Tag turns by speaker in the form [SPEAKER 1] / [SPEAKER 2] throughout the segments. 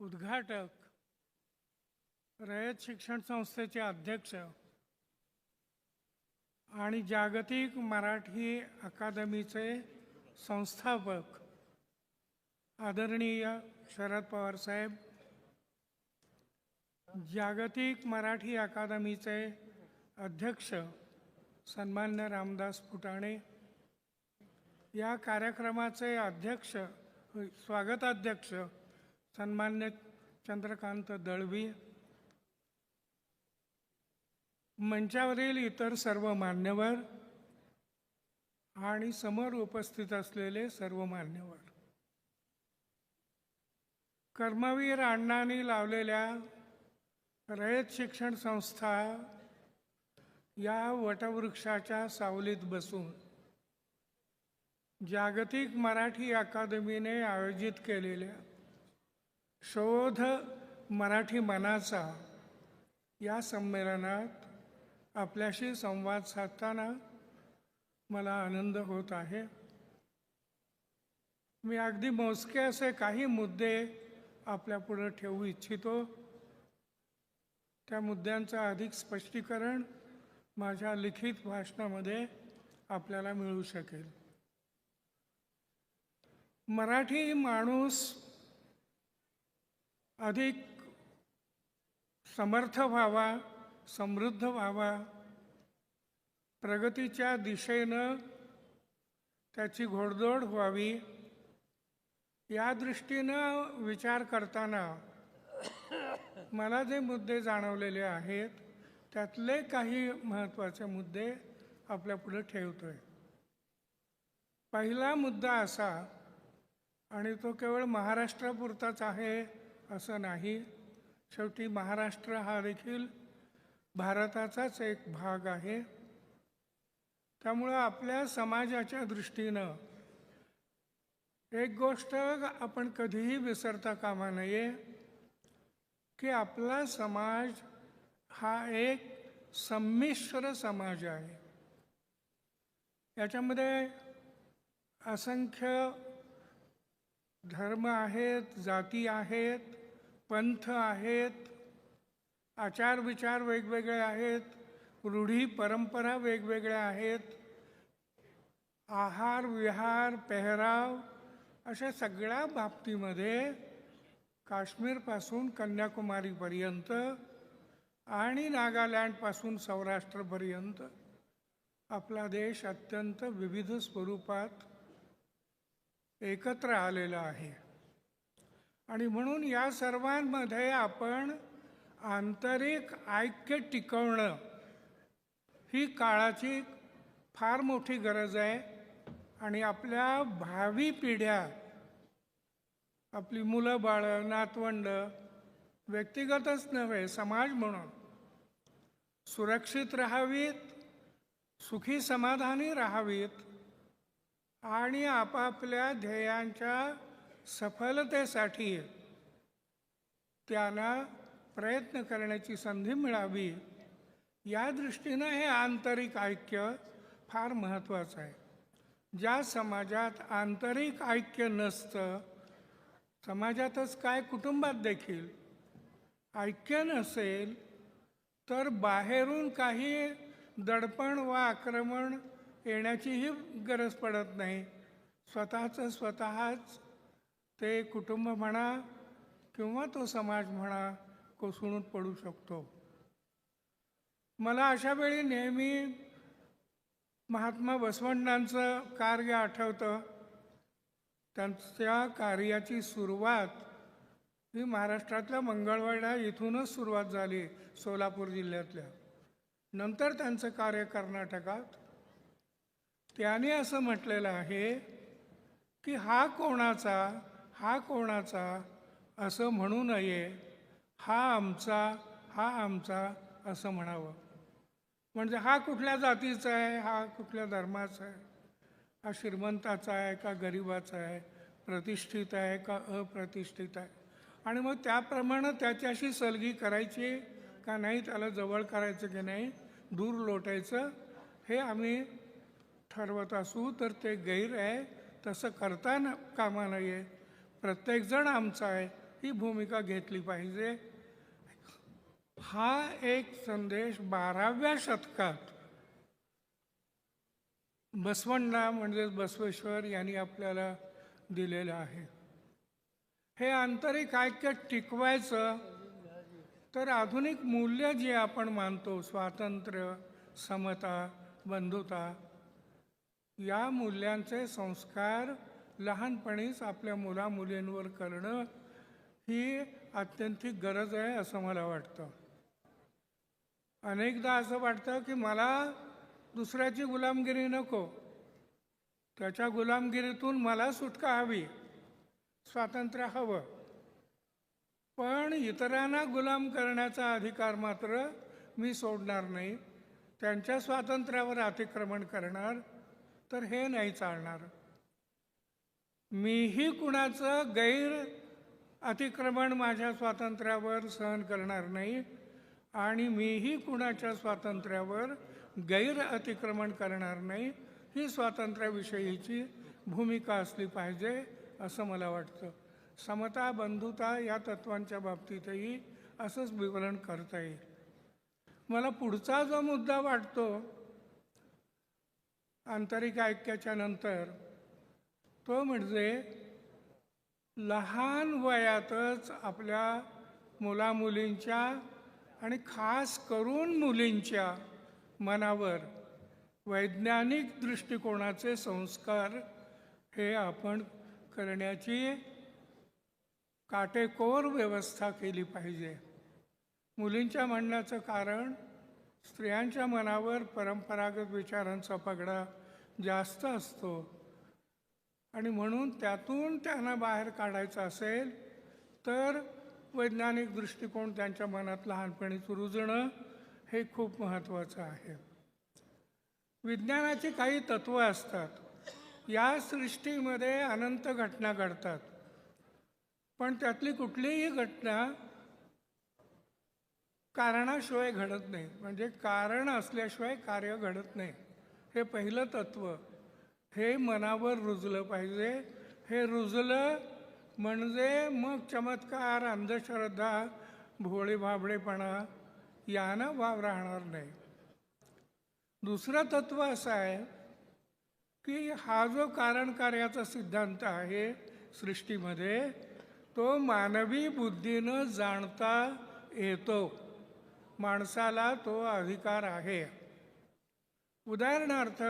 [SPEAKER 1] उद्घाटक रयत शिक्षण संस्थेचे अध्यक्ष आणि जागतिक मराठी अकादमीचे संस्थापक आदरणीय शरद पवार साहेब जागतिक मराठी अकादमीचे अध्यक्ष सन्मान्य रामदास फुटाणे या कार्यक्रमाचे अध्यक्ष स्वागताध्यक्ष सन्मान्य चंद्रकांत दळवी. मंचावरील इतर सर्व मान्यवर आणि समोर उपस्थित असलेले सर्व मान्यवर. कर्मवीर अण्णांनी लावलेल्या रयत शिक्षण संस्था या वटवृक्षाच्या सावलीत बसून जागतिक मराठी अकादमीने आयोजित केलेल्या शोध मराठी मनाचा या संमेलनात आपल्याशी संवाद साधताना मला आनंद होत आहे. मी अगदी मोजके असे काही मुद्दे आपल्यापुढं ठेवू इच्छितो. त्या मुद्द्यांचं अधिक स्पष्टीकरण माझ्या लिखित भाषणामध्ये आपल्याला मिळू शकेल. मराठी माणूस अधिक समर्थ व्हावा समृद्ध व्हावा प्रगतीच्या दिशेनं त्याची घोडदौड व्हावी या दृष्टीनं विचार करताना मला जे मुद्दे जाणवलेले आहेत त्यातले काही महत्त्वाचे मुद्दे आपल्यापुढे ठेवतोय. पहिला मुद्दा असा आणि तो केवळ महाराष्ट्रापुरताच आहे असं नाही. शेवटी महाराष्ट्र हा देखील भारताचाच एक भाग आहे. त्यामुळं आपल्या समाजाच्या दृष्टीनं एक गोष्ट आपण कधीही विसरता कामा नये की आपला समाज हा एक संमिश्र समाज आहे. याच्यामध्ये असंख्य धर्म आहेत जाती आहेत पंथ आहेत आचार विचार वेगवेगळे आहेत रूढी परंपरा वेगवेगळ्या आहेत आहार विहार पेहराव अशा सगळ्या बाबतीमध्ये काश्मीरपासून कन्याकुमारीपर्यंत आणि नागालँडपासून सौराष्ट्रपर्यंत आपला देश अत्यंत विविध स्वरूपात एकत्र आलेला आहे. आणि म्हणून या सर्वांमध्ये आपण आंतरिक ऐक्य टिकवणं ही काळाची फार मोठी गरज आहे. आणि आपल्या भावी पिढ्या आपली मुलं बाळं नातवंड व्यक्तिगतच नव्हे समाज म्हणून सुरक्षित राहावीत सुखी समाधानी राहावीत आणि आपापल्या ध्येयांच्या सफलतेसाठी त्यांना प्रयत्न करण्याची संधी मिळावी या दृष्टीनं हे आंतरिक ऐक्य फार महत्त्वाचं आहे. ज्या समाजात आंतरिक ऐक्य नसतं समाजातच काय कुटुंबात देखील ऐक्य नसेल तर बाहेरून काही दडपण व आक्रमण येण्याचीही गरज पडत नाही. स्वतःचं स्वतःच ते कुटुंब म्हणा किंवा तो समाज म्हणा कोसळून पडू शकतो. मला अशा वेळी नेहमी महात्मा बसवण्णांचं कार्य आठवतं. त्यांच्या कार्याची सुरुवात ही महाराष्ट्रातल्या मंगळवाडा इथूनच सुरुवात झाली सोलापूर जिल्ह्यातल्या. नंतर त्यांचं कार्य कर्नाटकात. त्याने असं म्हटलेलं आहे की हा कोणाचा हा कोणाचा? असं म्हणू नये. हा आमचा हा आमचा असं म्हणावं. म्हणजे हा कुठल्या जातीचा आहे? हा कुठल्या धर्माचा आहे? हा श्रीमंताचा आहे का गरिबाचा आहे? प्रतिष्ठित आहे का अप्रतिष्ठित आहे? आणि मग त्याप्रमाणे त्याच्याशी सलगी करायची का नाही? त्याला जवळ करायचं की नाही? दूर लोटायचं? हे आम्ही ठरवत असू तर ते गैर आहे. तसं करता न कामा नये. प्रत्येकजण आमचा आहे ही भूमिका घेतली पाहिजे. हा एक संदेश बाराव्या शतकात बसवण्णा म्हणजेच बसवेश्वर यांनी आपल्याला दिलेलं आहे. हे आंतरिक ऐक्य टिकवायचं तर आधुनिक मूल्य जे आपण मानतो स्वातंत्र्य समता बंधुता या मूल्यांचे संस्कार लहानपणीच आपल्या मुला मुलींवर करणं ही अत्यंतिक गरज आहे असं मला वाटतं. अनेकदा असं वाटतं की मला दुसऱ्याची गुलामगिरी नको. त्याच्या गुलामगिरीतून मला सुटका हवी स्वातंत्र्य हवं. पण इतरांना गुलाम करण्याचा अधिकार मात्र मी सोडणार नाही. त्यांच्या स्वातंत्र्यावर अतिक्रमण करणार तर हे नाही चालणार. मीही कुणाचं गैर अतिक्रमण माझ्या स्वातंत्र्यावर सहन करणार नाही आणि मीही कुणाच्या स्वातंत्र्यावर गैर अतिक्रमण करणार नाही ही स्वातंत्र्याविषयीची भूमिका असली पाहिजे असं मला वाटतं. समता बंधुता या तत्वांच्या बाबतीतही असंच विवरण करता येईल. मला पुढचा जो मुद्दा वाटतो आंतरिक ऐक्याच्या नंतर तो म्हणजे लहान वयातच आपल्या मुलामुलींच्या आणि खास करून मुलींच्या मनावर वैज्ञानिक दृष्टिकोनाचे संस्कार हे आपण करण्याची काटेकोर व्यवस्था केली पाहिजे. मुलींच्या म्हणण्याचं कारण स्त्रियांच्या मनावर परंपरागत विचारांचा पगडा जास्त असतो. आणि म्हणून त्यातून त्यांना बाहेर काढायचं असेल तर वैज्ञानिक दृष्टिकोन त्यांच्या मनात लहानपणीच रुजणं हे खूप महत्त्वाचं आहे. विज्ञानाची काही तत्त्व असतात या सृष्टीमध्ये अनंत घटना घडतात. पण त्यातली कुठलीही घटना कारणाशिवाय घडत नाही म्हणजे कारण असल्याशिवाय कार्य घडत नाही. हे पहिलं तत्त्व हे मनावर रुजलं पाहिजे. हे रुजलं म्हणजे मग चमत्कार अंधश्रद्धा भोळे भाबडेपणा यानं वाव राहणार नाही. दुसरं तत्व असं आहे की हा जो कारण कार्याचा सिद्धांत आहे सृष्टीमध्ये तो मानवी बुद्धीनं जाणता येतो. माणसाला तो अधिकार आहे. उदाहरणार्थ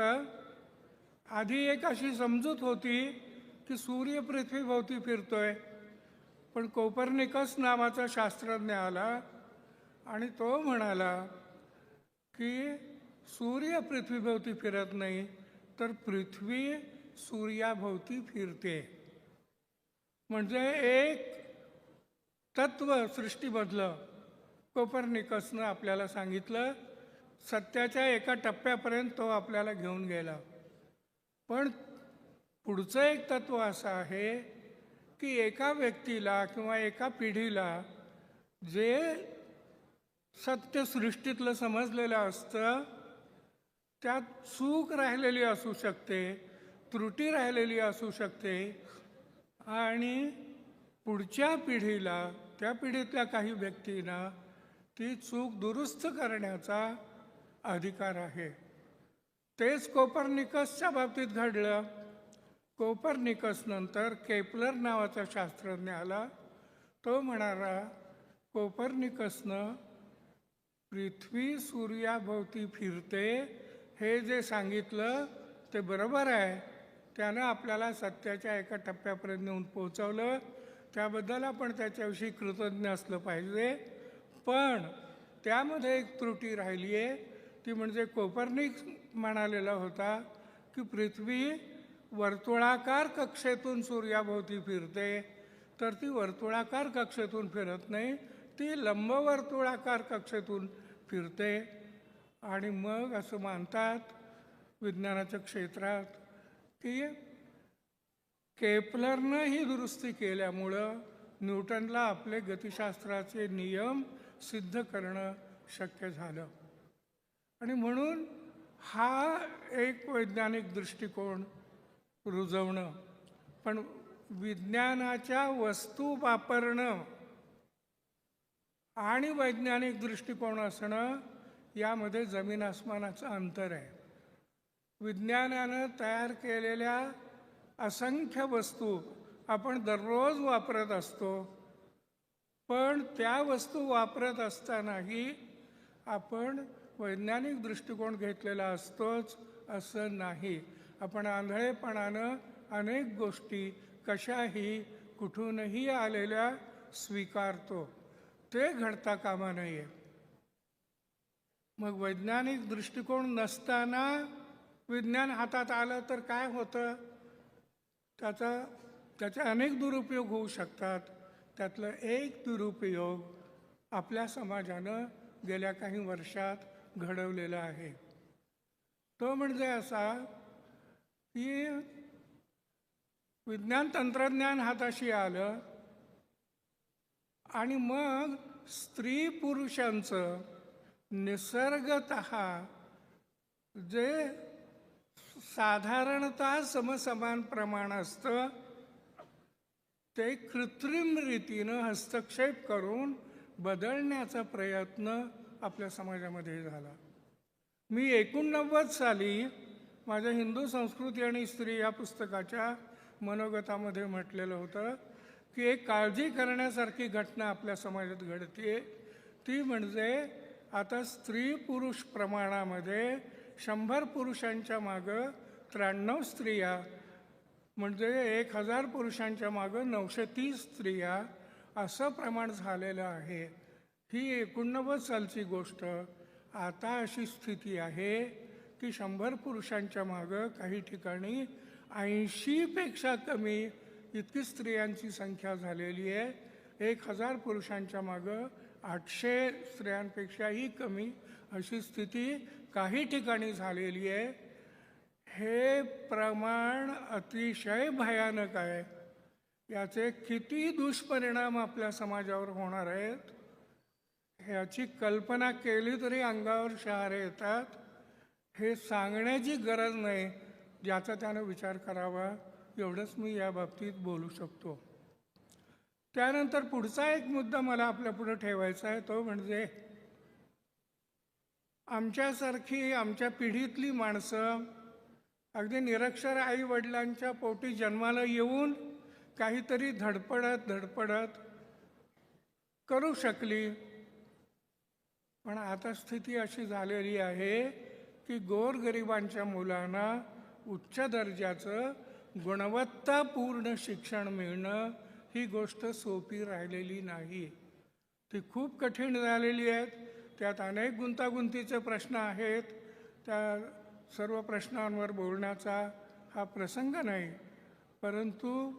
[SPEAKER 1] आधी एक अशी समजूत होती की सूर्य पृथ्वीभोवती फिरतोय पण कोपर्निकस नावाचा शास्त्रज्ञ आला आणि तो म्हणाला की सूर्य पृथ्वीभोवती फिरत नाही तर पृथ्वी सूर्याभोवती फिरते. म्हणजे एक तत्व सृष्टीमधलं कोपर्निकसनं आपल्याला सांगितलं सत्याच्या एका टप्प्यापर्यंत तो आपल्याला घेऊन गेला. पण पुढचं एक तत्व असं आहे की एका व्यक्तीला किंवा एका पिढीला जे सत्य सृष्टीतलं समजलेलं असतं त्यात चूक राहिलेली असू शकते त्रुटी राहिलेली असू शकते आणि पुढच्या पिढीला त्या पिढीतल्या काही व्यक्तींना ती चूक दुरुस्त करण्याचा अधिकार आहे. तेच कोपर्निकसच्या बाबतीत घडलं. कोपर्निकस नंतर केपलर नावाचा शास्त्रज्ञ आला. तो म्हणाला कोपर्निकसनं पृथ्वी सूर्याभोवती फिरते. हे जे सांगितलं ते बरोबर आहे. त्यानं आपल्याला सत्याच्या एका टप्प्यापर्यंत नेऊन पोहोचवलं. त्याबद्दल आपण त्याच्याविषयी कृतज्ञ असलं पाहिजे. पण त्यामध्ये एक त्रुटी राहिली आहे ती म्हणजे कोपर्निक म्हणालेला होता की पृथ्वी वर्तुळाकार कक्षेतून सूर्याभोवती फिरते. तर ती वर्तुळाकार कक्षेतून फिरत नाही ती लंबवर्तुळाकार कक्षेतून फिरते. आणि मग असं मानतात विज्ञानाच्या क्षेत्रात की केपलरनं ही दुरुस्ती केल्यामुळं न्यूटनला आपले गतिशास्त्राचे नियम सिद्ध करणं शक्य झालं. आणि म्हणून हा एक वैज्ञानिक दृष्टिकोन रुजवणं पण विज्ञानाच्या वस्तू वापरणं आणि वैज्ञानिक दृष्टिकोन असणं यामध्ये जमीन आसमानाचं अंतर आहे. विज्ञानानं तयार केलेल्या असंख्य वस्तू आपण दररोज वापरत असतो पण त्या वस्तू वापरत असतानाही आपण वैज्ञानिक दृष्टिकोन घेतलेला असतोच असं नाही. आपण आंधळेपणानं अनेक गोष्टी कशाही कुठूनही आलेल्या स्वीकारतो. ते घडता कामा नये. मग वैज्ञानिक दृष्टिकोन नसताना विज्ञान हातात आलं तर काय होतं? त्याचा त्याचे अनेक दुरुपयोग होऊ शकतात. त्यातलं एक दुरुपयोग आपल्या समाजानं गेल्या काही वर्षात घडवलेला आहे. तो म्हणजे असा की विज्ञान तंत्रज्ञान हाताशी आलं आणि मग स्त्री पुरुषांचं निसर्गत जे साधारणतः समसमान प्रमाण असतं ते कृत्रिम रीतीनं हस्तक्षेप करून बदलण्याचा प्रयत्न आपल्या समाजामध्ये झाला. मी एकोणनव्वद साली माझ्या हिंदू संस्कृती आणि स्त्री या पुस्तकाच्या मनोगतामध्ये म्हटलेलं होतं की एक काळजी करण्यासारखी घटना आपल्या समाजात घडते ती म्हणजे आता स्त्री पुरुष प्रमाणामध्ये शंभर पुरुषांच्या मागं त्र्याण्णव स्त्रिया म्हणजे एक हजार पुरुषांच्या मागं नऊशे तीस स्त्रिया असं प्रमाण झालेलं आहे. ही एकोणनव्वद सालची गोष्ट. आता अशी स्थिती आहे की शंभर पुरुषांच्या मागं काही ठिकाणी ऐंशीपेक्षा कमी इतकी स्त्रियांची संख्या झालेली आहे. एक हजार पुरुषांच्या मागं आठशे स्त्रियांपेक्षाही कमी अशी स्थिती काही ठिकाणी झालेली आहे. हे प्रमाण अतिशय भयानक आहे. याचे किती दुष्परिणाम आपल्या समाजावर होणार आहेत? ह्याची कल्पना केली तरी अंगावर शहारे येतात. हे सांगण्याची गरज नाही. ज्याचा त्यानं विचार करावा एवढंच मी या बाबतीत बोलू शकतो. त्यानंतर पुढचा एक मुद्दा मला आपल्या पुढे ठेवायचा आहे तो म्हणजे आमच्यासारखी आमच्या पिढीतली माणसं अगदी निरक्षर आई वडिलांच्या पोटी जन्माला येऊन काहीतरी धडपडत धडपडत करू शकली. पण आता स्थिती अशी झालेली आहे की गोरगरिबांच्या मुलांना उच्च दर्जाचं गुणवत्तापूर्ण शिक्षण मिळणं ही गोष्ट सोपी राहिलेली नाही. ती खूप कठीण झालेली आहेत. त्यात अनेक गुंतागुंतीचे प्रश्न आहेत. त्या सर्व प्रश्नांवर बोलण्याचा हा प्रसंग नाही. परंतु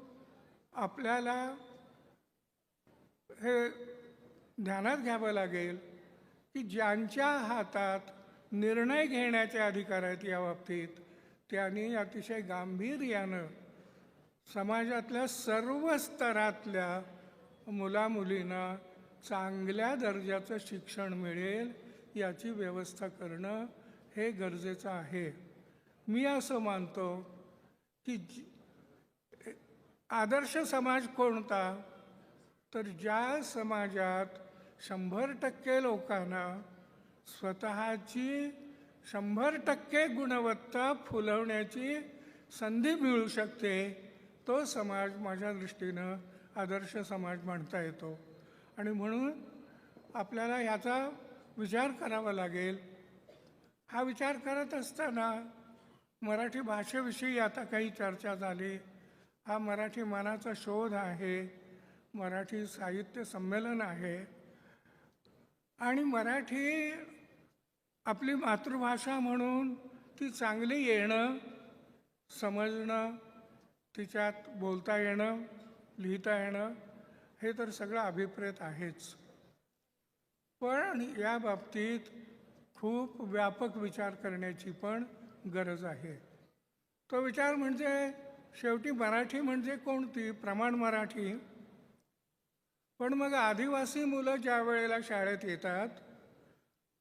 [SPEAKER 1] आपल्याला हे ध्यानात घ्यावं लागेल की ज्यांच्या हातात निर्णय घेण्याचे अधिकार आहेत या बाबतीत त्यांनी अतिशय गांभीर्यानं समाजातल्या सर्व स्तरातल्या मुलामुलींना चांगल्या दर्जाचं शिक्षण मिळेल याची व्यवस्था करणं हे गरजेचं आहे. मी असं मानतो की जी- आदर्श समाज कोणता? तर ज्या समाजात शंभर टक्के लोकांना स्वतःची शंभर टक्के गुणवत्ता फुलवण्याची संधी मिळू शकते तो समाज माझ्या दृष्टीनं आदर्श समाज मांडता येतो. आणि म्हणून आपल्याला ह्याचा विचार करावा लागेल. हा विचार करत असताना मराठी भाषेविषयी आता काही चर्चा झाली. हा मराठी मनाचा शोध आहे. मराठी साहित्य संमेलन आहे. आणि मराठी आपली मातृभाषा म्हणून ती चांगली येणं समजणं तिच्यात बोलता येणं लिहिता येणं हे तर सगळं अभिप्रेत आहेच. पण या बाबतीत खूप व्यापक विचार करण्याची पण गरज आहे. तो विचार म्हणजे शेवटी मराठी म्हणजे कोणती? प्रमाण मराठी. पण मग आदिवासी मुलं ज्या वेळेला शाळेत येतात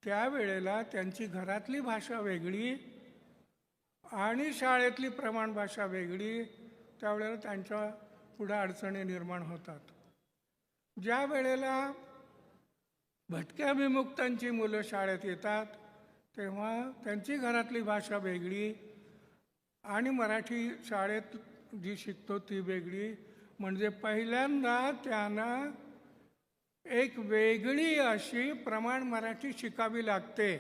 [SPEAKER 1] त्यावेळेला त्यांची घरातली भाषा वेगळी आणि शाळेतली प्रमाण भाषा वेगळी त्यावेळेला त्यांच्या पुढे अडचणी निर्माण होतात. ज्या वेळेला भटक्या विमुक्तांची मुलं शाळेत येतात तेव्हा त्यांची घरातली भाषा वेगळी आणि मराठी शाळेत जी शिकतो ती वेगळी. म्हणजे पहिल्यांदा त्यांना एक वेगळी अशी प्रमाण मराठी शिकावी लागते.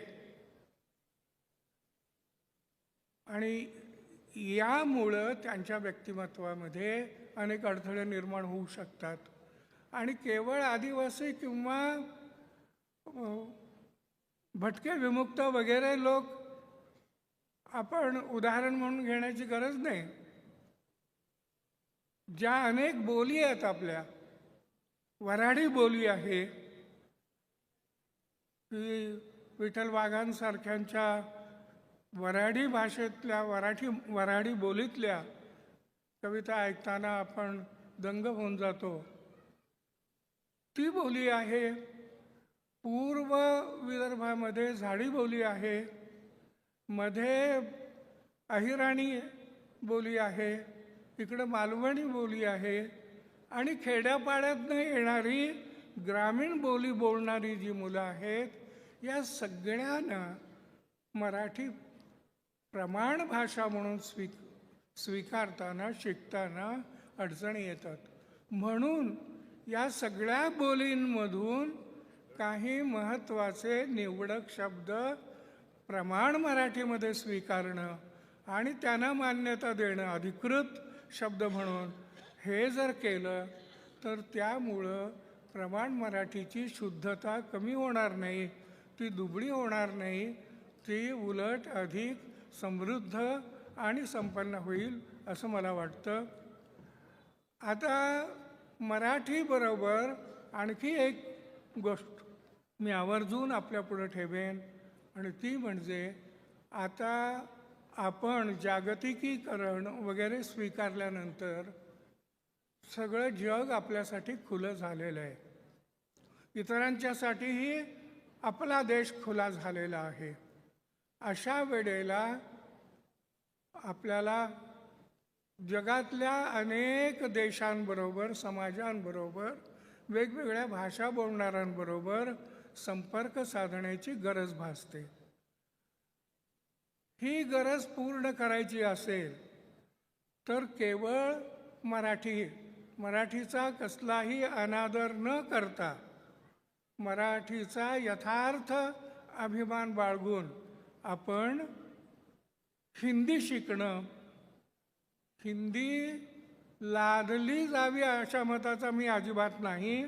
[SPEAKER 1] आणि यामुळं त्यांच्या व्यक्तिमत्वामध्ये अनेक अडथळे निर्माण होऊ शकतात. आणि केवळ आदिवासी किंवा भटके विमुक्त वगैरे लोक आपण उदाहरण म्हणून घेण्याची गरज नाही. ज्या अनेक बोली आहेत आपल्या वऱ्हाडी बोली आहे. की विठ्ठल वाघांसारख्यांच्या वऱ्हाडी भाषेतल्या वराठी वऱ्हाडी बोलीतल्या कविता ऐकताना आपण दंग होऊन जातो. ती बोली आहे पूर्व विदर्भामध्ये झाडी बोली आहे मध्ये अहिराणी बोली आहे इकडं मालवणी बोली आहे आणि खेड्यापाड्यातनं येणारी ग्रामीण बोली बोलणारी जी मुलं आहेत या सगळ्यांना मराठी प्रमाण भाषा म्हणून स्वी स्वीकारताना शिकताना अडचणी येतात. म्हणून या सगळ्या बोलींमधून काही महत्त्वाचे निवडक शब्द प्रमाण मराठीमध्ये स्वीकारणं आणि त्यांना मान्यता देणं अधिकृत शब्द म्हणून हे जर केलं तर त्यामुळं प्रमाण मराठीची शुद्धता कमी होणार नाही ती दुबळी होणार नाही ती उलट अधिक समृद्ध आणि संपन्न होईल असं मला वाटतं. आता मराठीबरोबर आणखी एक गोष्ट मी आवर्जून आपल्यापुढं ठेवेन आणि ती म्हणजे आता आपण जागतिकीकरण वगैरे स्वीकारल्यानंतर सगळं जग आपल्यासाठी खुलं झालेलं आहे. इतरांच्यासाठीही आपला देश खुला झालेला आहे. अशा वेळेला आपल्याला जगातल्या अनेक देशांबरोबर समाजांबरोबर वेगवेगळ्या भाषा बोलणाऱ्यांबरोबर संपर्क साधण्याची गरज भासते. ही गरज पूर्ण करायची असेल तर केवळ मराठी मराठीचा कसलाही अनादर न करता मराठीचा यथार्थ अभिमान बाळगून आपण हिंदी शिकणं हिंदी लादली जावी अशा मताचा मी अजिबात नाही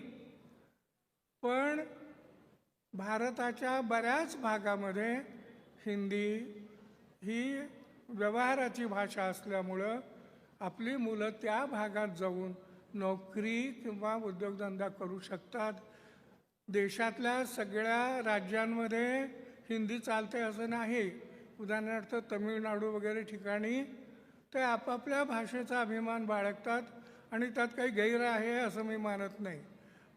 [SPEAKER 1] पण भारताच्या बऱ्याच भागामध्ये हिंदी ही व्यवहाराची भाषा असल्यामुळं आपली मुलं त्या भागात जाऊन नोकरी किंवा उद्योगधंदा करू शकतात. देशातल्या सगळ्या राज्यांमध्ये हिंदी चालते असं नाही. उदाहरणार्थ तमिळनाडू वगैरे ठिकाणी ते आपापल्या भाषेचा अभिमान बाळगतात आणि त्यात काही गैर आहे असं मी मानत नाही.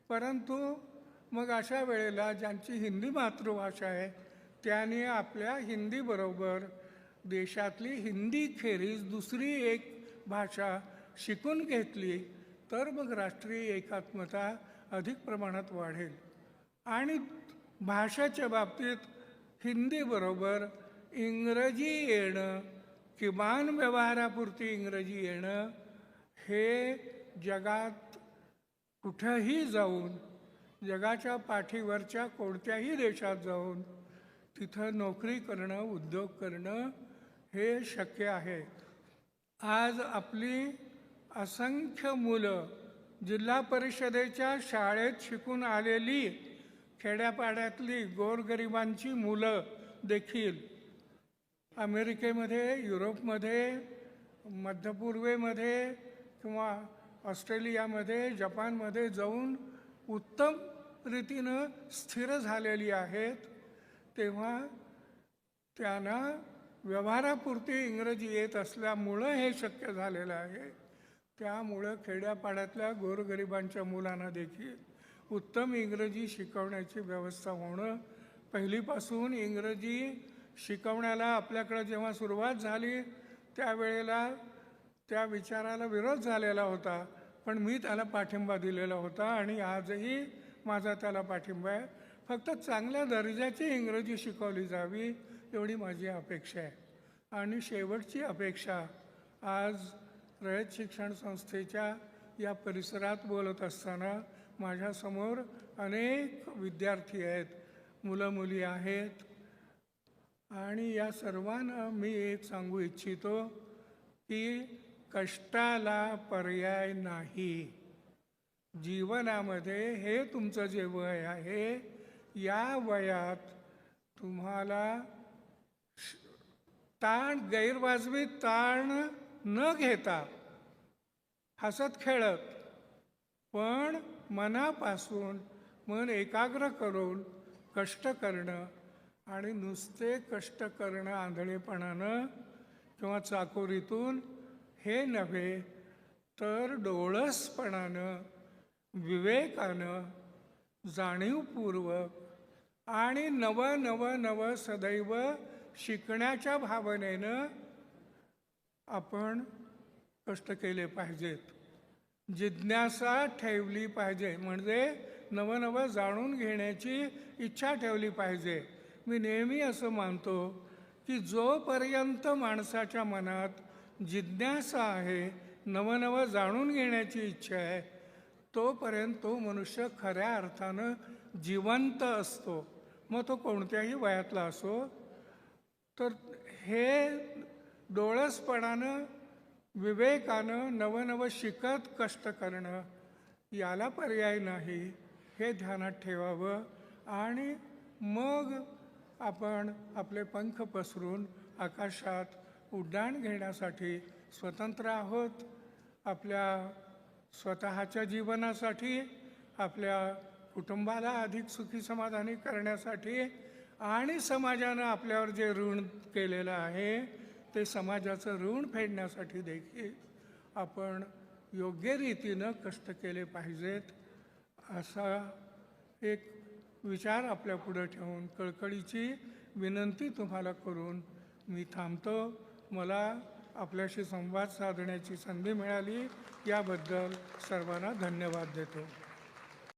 [SPEAKER 1] परंतु मग अशा वेळेला ज्यांची हिंदी मातृभाषा आहे त्याने आपल्या हिंदीबरोबर देशातली हिंदी खेरीज दुसरी एक भाषा शिकून घेतली तर मग राष्ट्रीय एकात्मता अधिक प्रमाणात वाढेल. आणि भाषेच्या बाबतीत हिंदीबरोबर इंग्रजी येणं किमान व्यवहारापुरती इंग्रजी येणं हे जगात कुठंही जाऊन जगाच्या पाठीवरच्या कोणत्याही देशात जाऊन तिथं नोकरी करणं उद्योग करणं हे शक्य आहे. आज आपली असंख्य मुलं जिल्हा परिषदेच्या शाळेत शिकून आलेली खेड्यापाड्यातली गोरगरिबांची मुलं देखील. अमेरिकेमध्ये युरोपमध्ये मध्यपूर्वेमध्ये किंवा ऑस्ट्रेलियामध्ये जपानमध्ये जाऊन उत्तम रीतीनं स्थिर झालेली आहेत. तेव्हा त्यांना व्यवहारापुरती इंग्रजी येत असल्यामुळं हे शक्य झालेलं आहे. त्यामुळं खेड्यापाड्यातल्या गोरगरिबांच्या मुलांना देखील उत्तम इंग्रजी शिकवण्याची व्यवस्था होणं पहिलीपासून इंग्रजी शिकवण्याला आपल्याकडं जेव्हा सुरुवात झाली त्यावेळेला त्या विचाराला विरोध झालेला होता. पण मी त्याला पाठिंबा दिलेला होता आणि आजही माझा त्याला पाठिंबा आहे. फक्त चांगल्या दर्जाची इंग्रजी शिकवली जावी एवढी माझी अपेक्षा आहे. आणि शेवटची अपेक्षा आज रयत शिक्षण संस्थेच्या या परिसरात बोलत असताना माझ्यासमोर अनेक विद्यार्थी आहेत. मुलं मुली आहेत. आणि या सर्वांना मी एक सांगू इच्छितो की कष्टाला पर्याय नाही. जीवनामध्ये हे तुमचं जे वय आहे या वयात तुम्हाला श- ताण गैरवाजवी ताण न घेता हसत खेळत पण मनापासून मन एकाग्र करून कष्ट करणं आणि नुसते कष्ट करणं आंधळेपणानं किंवा चाकोरीतून हे नव्हे तर डोळसपणानं विवेकानं जाणीवपूर्वक आणि नव नव नव सदैव शिकण्याच्या भावनेनं आपण कष्ट केले पाहिजेत. जिज्ञासा ठेवली पाहिजे. म्हणजे नवनवं जाणून घेण्याची इच्छा ठेवली पाहिजे. मी नेहमी असं मानतो की जोपर्यंत माणसाच्या मनात जिज्ञासा आहे नवनवं जाणून घेण्याची इच्छा आहे तोपर्यंत तो मनुष्य खऱ्या अर्थानं जिवंत असतो. मग तो कोणत्याही वयातला असो. तर हे डोळसपणानं विवेकानं नवनवं शिकत कष्ट करणं याला पर्याय नाही हे ध्यानात ठेवावं आणि मग आपण आपले पंख पसरून आकाशात उड्डाण घेण्यासाठी स्वतंत्र आहोत. आपल्या स्वतःच्या जीवनासाठी आपल्या कुटुंबाला अधिक सुखी समाधानी करण्यासाठी आणि समाजानं आपल्यावर जे ऋण केलेलं आहे ते समाजाचं ऋण फेडण्यासाठी देखील आपण योग्य रीतीनं कष्ट केले पाहिजेत असा एक विचार आपल्या पुढं ठेवून कळकळीची विनंती तुम्हाला करून मी थांबतो. मला आपल्याशी संवाद साधण्याची संधी मिळाली याबद्दल सर्वांना धन्यवाद देतो.